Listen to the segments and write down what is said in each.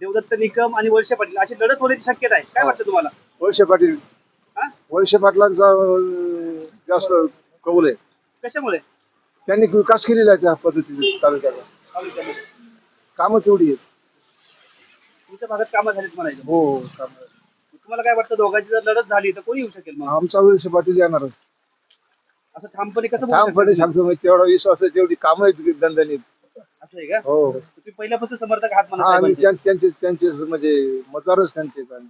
देवदत्त निकम आणि वळसे पाटील. अशी लढत होण्याची शक्यता आहे. काय वाटतं तुम्हाला? वळसे पाटील. हा? वळसे पाटलांचा अं, जास्त कौल आहे. कशामुळे? त्यांनी विकास केलेला आहे त्या पद्धतीने तालुक्याचा. तालुक्यामध्ये? कामं तेवढी आहेत. तुमच्या भागात कामं झालीत म्हणायचं. हो हो कामं तुम्हाला काय वाटतं दोघांची जर लढत झाली तर कोणी येऊ शकेल मग? आमचा वळसे पाटील येणारच. असं ठामपणे कसं बोलू ठामपणे शकता? सांगतो तेवढा विश्वास आहे तेवढी कामं आहेत दणदणीत? असं आहे का? हो. तुम्ही पहिल्यापासून समर्थक आहात मला हा आणि साहेबांचे. त्यां- त्यांचे त्यांचे म्हणजे मतदारच त्यांचे आहेत.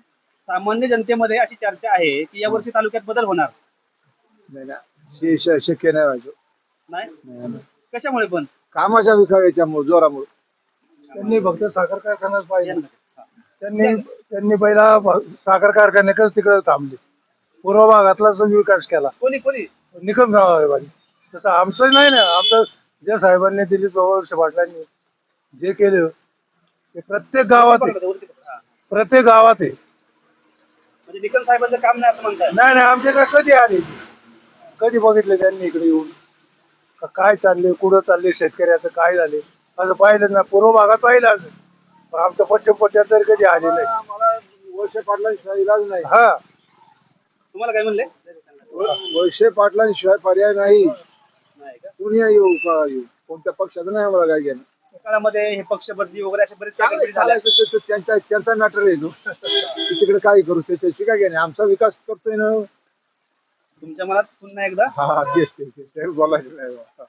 सामान्य जनतेमध्ये अशी चर्चा आहे की यावर्षी तालुक्यात बदल होणार? नाही ना शे- श- शक्य नाही व्हायचं. नाही? नाही, नाही. कशामुळे पण? कामाच्या याच्यामुळे जोरामुळे. त्यांनी फक्त साखर कारखानाच पाहिजे. यांना. त्यांनी त्यांनी पहिला भ- साखर कारखान्याकडे तिकडे थांबले. पूर्व भागातला जो विकास केला. कोणी कोणी? निकम साहेबांनी तसं आमचं नाही ना. आमचं ज्या साहेबांनी दिलीप बाबा पाटलांनी जे केलं ते प्रत्येक गावात आहे. प्रत्येक गावात आहे. म्हणजे निकम साहेबांचं काम नाही असं म्हणताय? नाही नाही आमच्याकडे कधी आले कधी बघितलं त्यांनी इकडे येऊन? का काय चालले कुठं चालले शेतकऱ्याचं काय झाले असं पाहिलं ना पूर्व भागात पाहिलं असं. पण आमचं पश्चिम पट्ट्यात तर कधी आले नाही. मला वळसे पाटलांशिवाय इलाज नाही. हा. तुम्हाला काय म्हणले? व- वळसे पाटलांशिवाय पर्याय नाही. नाही का? कुणी येऊ का येऊ? कोणत्या पक्षाचं नाही आम्हाला काय घेणं. काळामध्ये हे पक्षबदली वगैरे अशा बरेच चांगलं काही झाल्या चालायचं ते- ते त्यांचा त्यांचा मॅटर आहे तो. ते तिकडे काय करू त्याच्याशी काय घेणे आमचा विकास करतोय ना. तुमच्या मनात पुन्हा एकदा? हा हा, तेच ते- ते- ते बोलायचं नाही बा.